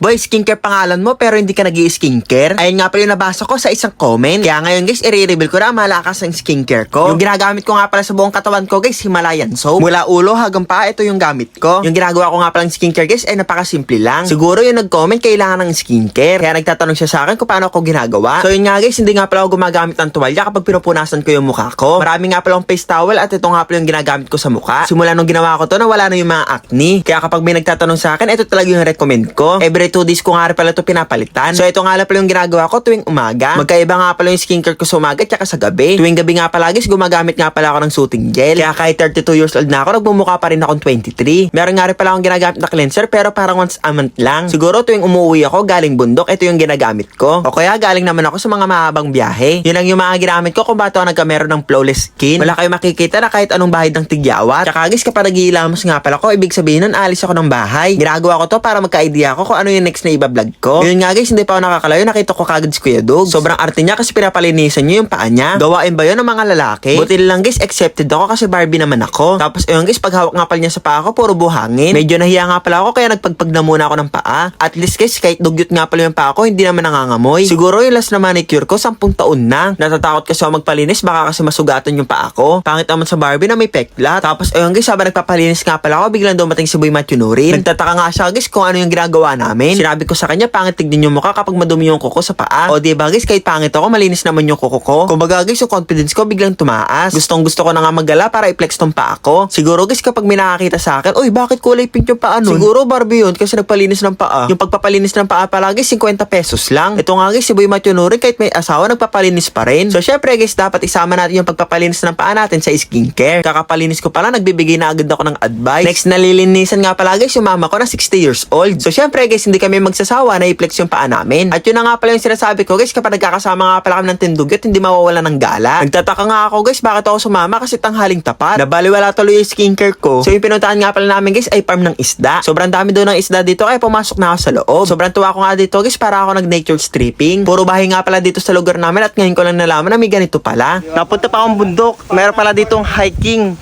Boy, skincare pangalan mo pero hindi ka nag skincare Ayun nga pala yung nabasa ko sa isang comment. Kaya ngayon guys, i-reveal ko na malakas ang skincare ko. Yung ginagamit ko nga pala sa buong katawan ko guys, Himalayan soap. Mula ulo hanggang paa, ito yung gamit ko. Yung ginagawa ko nga palang skincare guys ay napakasimple lang. Siguro yung nag-comment kailangan ng skincare. Kaya nagtatanong siya sa akin kung paano ako ginagawa. So yun nga guys, hindi nga pala ako gumagamit ng tuwalya kapag pinupunasan ko yung mukha ko. Marami nga pala akong face towel at ito nga pala yung ginagamit ko sa mukha. Simula nung ginawa ko to na wala na yung mga acne. Kaya kapag may nagtatanong sa akin, ito talaga yung recommend ko. Every 2 days ko nga pala ito pinapalitan. So ito nga pala yung ginagawa ko tuwing umaga. Magkaiba nga pala yung skincare ko sa umaga at sa gabi. Tuwing gabi nga pala guys, gumagamit nga pala ako ng soothing gel. Kaya kahit 32 years old na ako, nagbumukha pa rin akong 23. Meron nga rin pala akong ginagamit na cleanser pero parang once a month lang. Siguro tuwing umuwi ako galing bundok, ito yung ginagamit ko. O kaya galing naman ako sa mga mahabang biyahe. Yun lang yung mga ginamit ko kung ba't ako nagkameron ng flawless skin. Wala kayong makikita na kahit anong bahid ng tigyawat. Tsaka guys, kapag nag-iilamos nga pala ko, ibig sabihin nun, alis ako ng bahay. Ginagawa ko to para magka-idea ako kung ano yung next na ibablog ko. Yun nga guys, hindi pa ako nakakalayo, nakita ko kagad si Kuya Dog. Sobrang arte niya kasi pinapalinisan niya yung paa niya. Gawain ba yun ng mga lalaki? Buti lang guys, accepted ako kasi Barbie naman ako. Tapos ayun guys, pag hawak nga pala niya sa paa ko, puro buhangin. Medyo nahiya nga pala ako kaya nagpagpag na muna ako ng paa. At least guys, kahit dugyot nga pala yung paa ko, hindi naman nangangamoy. Siguro yung last na manicure ko, 10 taon na. Natatakot kasi ako magpalinis, baka kasi masugatan yung paa ko. Pangit naman sa Barbie na may peklat. Tapos ayun guys, habang nagpapalinis nga pala ako, biglang dumating si Boy Matthew Nurin. Nagtataka nga siya guys kung ano yung ginagawa namin. Sinabi ko sa kanya, pangit tignan yung mukha kapag madumi yung kuko sa paa. O di ba guys, kahit pangit ako, malinis naman yung kuko ko. Kumbaga guys, yung confidence ko biglang tumaas. Gustong gusto ko na nga magala para i-flex tong paa ko. Siguro guys, kapag may nakakita sa akin, uy, bakit kulay pink yung paa nun? Siguro Barbie yun kasi nagpalinis ng paa. Yung pagpapalinis ng paa pala guys, 50 pesos lang. Ito nga guys, si Boy Matthew Nurin kahit may asawa, nagpapalinis pa rin. So syempre guys, dapat isama natin yung pagpapalinis ng paa natin sa skincare. Kakapalinis ko pala, nagbibigay na agad ako ng advice. Next, nalilinisan nga pala guys, yung mama ko na 60 years old. So syempre guys, hindi kami magsasawa na i-flex yung paa namin. At yun na nga pala yung sinasabi ko guys, kapag nagkakasama nga pala kami ng tindugyot, hindi mawawala ng gala. Nagtataka nga ako guys, bakit ako sumama kasi tanghaling tapat. Nabaliwala tuloy yung skincare ko. So yung pinuntahan nga pala namin guys ay farm ng isda. Sobrang dami doon ng isda dito kaya pumasok na ako sa loob. Sobrang tuwa ko nga dito guys para ako nag-nature stripping. Puro bahay nga pala dito sa lugar namin at ngayon ko lang nalaman na may ganito pala. Napunta pa akong bundok. Meron pala ditong hiking.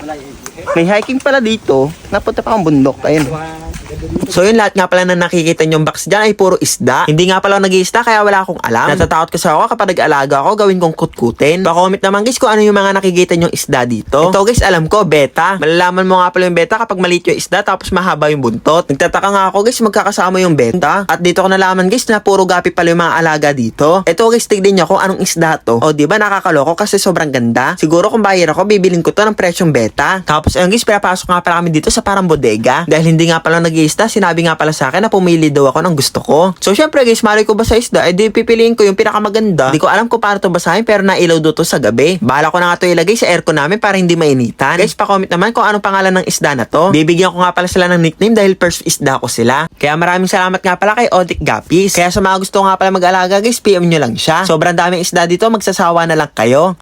May hiking pala dito. Napunta pa akong bundok. Ayun. So yun lahat nga pala na nakikita nyong box dyan ay puro isda. Hindi nga pala ako nag-iisda kaya wala akong alam. Natatakot kasi ako kapag nag-alaga ako gawin kong kutkutin. Pa-comment naman guys kung ano yung mga nakikita nyong isda dito. Ito guys alam ko beta. Malalaman mo nga pala yung beta kapag maliit yung isda tapos mahaba yung buntot. Nagtataka nga ako guys magkakasama yung beta. At dito ko nalaman guys na puro gapi pala yung mga alaga dito. Ito guys tignan nyo kung anong isda to. O di ba nakakaloko kasi sobrang ganda. Siguro kung buyer ako bibilin ko to ng presyong beta. Tapos ayun guys pinapasok nga pala kami dito sa parang bodega. Dahil hindi nga pala nag-iisda sinabi nga pala sa akin na pumili daw ako ng gusto ko. So syempre guys, mali ko ba sa isda? Eh di pipiliin ko yung pinakamaganda. Hindi ko alam kung paano to basahin pero nailaw do to sa gabi. Bahala ko na nga to ilagay sa aircon namin para hindi mainitan. Guys, pa-comment naman kung anong pangalan ng isda na to. Bibigyan ko nga pala sila ng nickname dahil first isda ko sila. Kaya maraming salamat nga pala kay Odik Gapis. Kaya sa mga gusto nga pala mag-alaga guys, PM nyo lang siya. Sobrang daming isda dito, magsasawa na lang kayo.